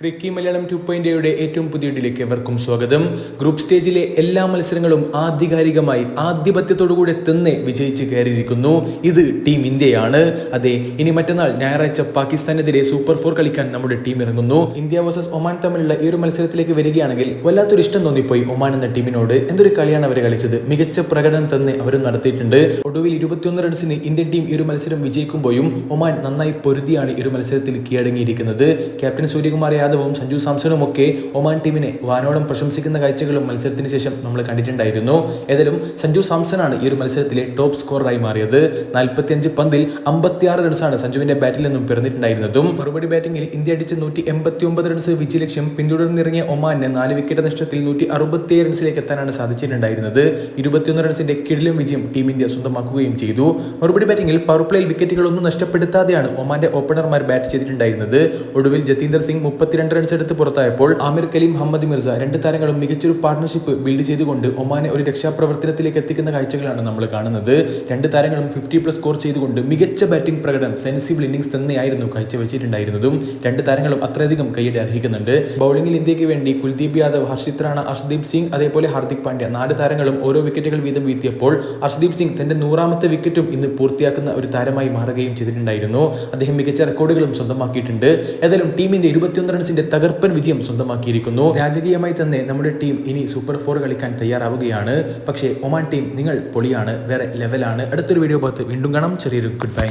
ക്രിക്കി Malayalam to പോയിന്റയുടെ ഏറ്റവും പുതിയ വീഡിയോയിലേക്ക് എവർക്കും സ്വാഗതം. ഗ്രൂപ്പ് സ്റ്റേജിലെ എല്ലാ മത്സരങ്ങളും ആധികാരികമായി ആധിപത്യത്തോടുകൂടെ തന്നെ വിജയിച്ച് കയറിയിരിക്കുന്നു. ഇത് ടീം ഇന്ത്യയാണ്. അതെ ഇനി മറ്റന്നാൾ ഞായറാഴ്ച പാകിസ്ഥാനെതിരെ സൂപ്പർ ഫോർ കളിക്കാൻ നമ്മുടെ ടീം ഇറങ്ങുന്നു. ഇന്ത്യ വേഴ്സസ് ഒമാൻ തമ്മിലുള്ള ഈ ഒരു മത്സരത്തിലേക്ക് വരികയാണെങ്കിൽ വല്ലാത്തൊരു ഇഷ്ടം തോന്നിപ്പോയി ഒമാൻ എന്ന ടീമിനോട്. എന്തൊരു കളിയാണ് അവർ കളിച്ചത്? മികച്ച പ്രകടനം തന്നെ അവർ നടത്തിയിട്ടുണ്ട്. ഒടുവിൽ ഇരുപത്തിയൊന്ന് റൺസിന് ഇന്ത്യൻ ടീം ഈ ഒരു മത്സരം വിജയിക്കുമ്പോഴും ഒമാൻ നന്നായി പൊരുതിയാണ് ഈ ഒരു മത്സരത്തിൽ കീഴടങ്ങിയിരിക്കുന്നത്. ക്യാപ്റ്റൻ സൂര്യകുമാർ സഞ്ജു സാംസണും ഒക്കെ ഒമാൻ ടീമിനെ വാനോളം പ്രശംസിക്കുന്ന കാഴ്ചകളും മത്സരത്തിന് ശേഷം നമ്മൾ കണ്ടിട്ടുണ്ടായിരുന്നു. ഏതായാലും സഞ്ജു സാംസണാണ് ഈ ഒരു മത്സരത്തിലെ ടോപ്പ് സ്കോററായി മാറിയത്. നാൽപ്പത്തിയഞ്ച് പന്തിൽ അമ്പത്തിയാറ് റൺസാണ് സഞ്ജുവിന്റെ ബാറ്റിൽ നിന്നും പിറന്നിട്ടുണ്ടായിരുന്നതും. മറുപടി ബാറ്റിംഗിൽ ഇന്ത്യ അടിച്ച് നൂറ്റി എൺപത്തി ഒമ്പത് റൺസ് വിജയ ലക്ഷ്യം പിന്തുടർന്നിറങ്ങിയ ഒമാന് നാല് വിക്കറ്റ് നഷ്ടത്തിൽ നൂറ്റി അറുപത്തിയേഴ് റൺസിലേക്ക് എത്താനാണ് സാധിച്ചിട്ടുണ്ടായിരുന്നത്. ഇരുപത്തിയൊന്ന് റൺസിന്റെ കിടിലും വിജയം ടീം ഇന്ത്യ സ്വന്തമാക്കുകയും ചെയ്തു. മറുപടി ബാറ്റിംഗിൽ പവർ പ്ലേയിൽ വിക്കറ്റുകളൊന്നും നഷ്ടപ്പെടുത്താതെയാണ് ഒമാന്റെ ഓപ്പണർമാർ ബാറ്റ് ചെയ്തിട്ടുണ്ടായിരുന്നത്. ഒടുവിൽ ജതീന്ദർ സിംഗ് മുപ്പത്തിരണ്ട് റൺസ് എടുത്ത് പുറത്തായപ്പോൾ ആമിർ കലീം ഹമ്മദ് മിർസ രണ്ട് താരങ്ങളും മികച്ചൊരു പാർട്ണർഷിപ്പ് ബിൽഡ് ചെയ്തുകൊണ്ട് ഒമാനെ ഒരു രക്ഷാപ്രവർത്തനത്തിലേക്ക് എത്തിക്കുന്ന കാഴ്ചകളാണ് നമ്മൾ കാണുന്നത്. രണ്ട് താരങ്ങളും ഫിഫ്റ്റി പ്ലസ് സ്കോർ ചെയ്തുകൊണ്ട് മികച്ച ബാറ്റിംഗ് പ്രകടനം സെൻസിബിൾ ഇന്നിംഗ്സ് തന്നെയായിരുന്നു കാഴ്ചവെച്ചിട്ടുണ്ടായിരുന്നതും. രണ്ട് താരങ്ങളും അത്രയധികം കൈയ്യടി അർഹിക്കുന്നുണ്ട്. ബൗളിംഗിൽ ഇന്ത്യയ്ക്ക് വേണ്ടി കുൽദീപ് യാദവ് ഹർഷിത് റാണ അർഷദീപ് സിംഗ് അതേപോലെ ഹാർദിക് പാണ്ഡ്യ നാല് താരങ്ങളും ഓരോ വിക്കറ്റുകൾ വീതം വീഴ്ത്തിയപ്പോൾ അർഷദീപ് സിംഗ് തന്റെ നൂറാമത്തെ വിക്കറ്റും ഇന്ന് പൂർത്തിയാക്കുന്ന ഒരു താരമായി മാറുകയും ചെയ്തിട്ടുണ്ടായിരുന്നു. അദ്ദേഹം മികച്ച റെക്കോർഡുകളും സ്വന്തമാക്കിയിട്ടുണ്ട്. ഏതായാലും ടീമിന്റെ ഇരുപത്തിയൊന്ന് റൺസിന്റെ തകർപ്പൻ വിജയം സ്വന്തമാക്കിയിരിക്കുന്നു. രാജകീയമായി തന്നെ നമ്മുടെ ടീം ഇനി സൂപ്പർ ഫോർ കളിക്കാൻ തയ്യാറാവുകയാണ്. പക്ഷേ ഒമാൻ ടീം നിങ്ങൾ പൊളിയാണ് വേറെ ലെവലാണ് അടുത്തൊരു വീഡിയോ ഭാഗത്ത് വീണ്ടും കാണാം. ചെറിയൊരു ഗുഡ് ബൈ